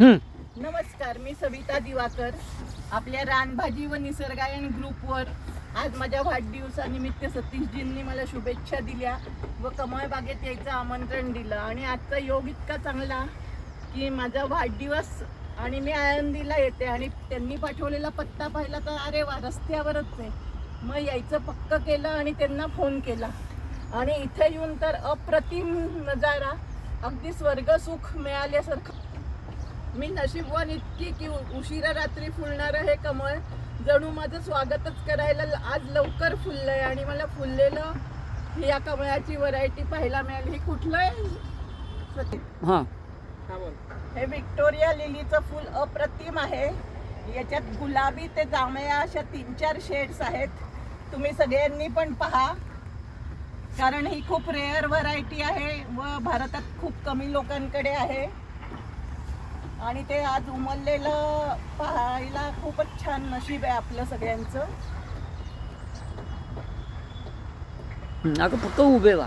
नमस्कार मी सविता दिवाकर. आपल्या रानभाजी व निसर्गायन ग्रुपवर आज माझ्या वाढदिवसानिमित्त सतीशजींनी मला शुभेच्छा दिल्या व कमळ बागेत यायचं आमंत्रण दिलं. आणि आजचा योग इतका चांगला की माझा वाढदिवस आणि मी आळंदीला येते आणि त्यांनी पाठवलेला पत्ता पाहिला तर अरे वा रस्त्यावरच आहे. मग यायचं पक्क केलं आणि त्यांना फोन केला. आणि इथे येऊन तर अप्रतिम नजारा अगदी स्वर्गसुख मिळाल्यासारखं मी नशीबवान इतकी की उशिरा रात्री फुलणारं हे कमळ जणू माझं स्वागतच करायला ल- आज लवकर फुललंय आणि मला फुललेलं ही या कमळाची व्हरायटी पाहायला मिळाली. ही कुठलं आहे? हा. हे विक्टोरिया लिलीचं फूल अप्रतिम आहे. याच्यात गुलाबी ते जांभळ्या अशा तीन चार शेड्स आहेत. तुम्ही सगळ्यांनी पण पहा. कारण ही खूप रेअर व्हरायटी आहे व भारतात खूप कमी लोकांकडे आहे. आणि ते आज उमललेलं पाहायला खूपच छान नशीब आहे आपलं सगळ्यांचं. अगं फक्त उभे वा.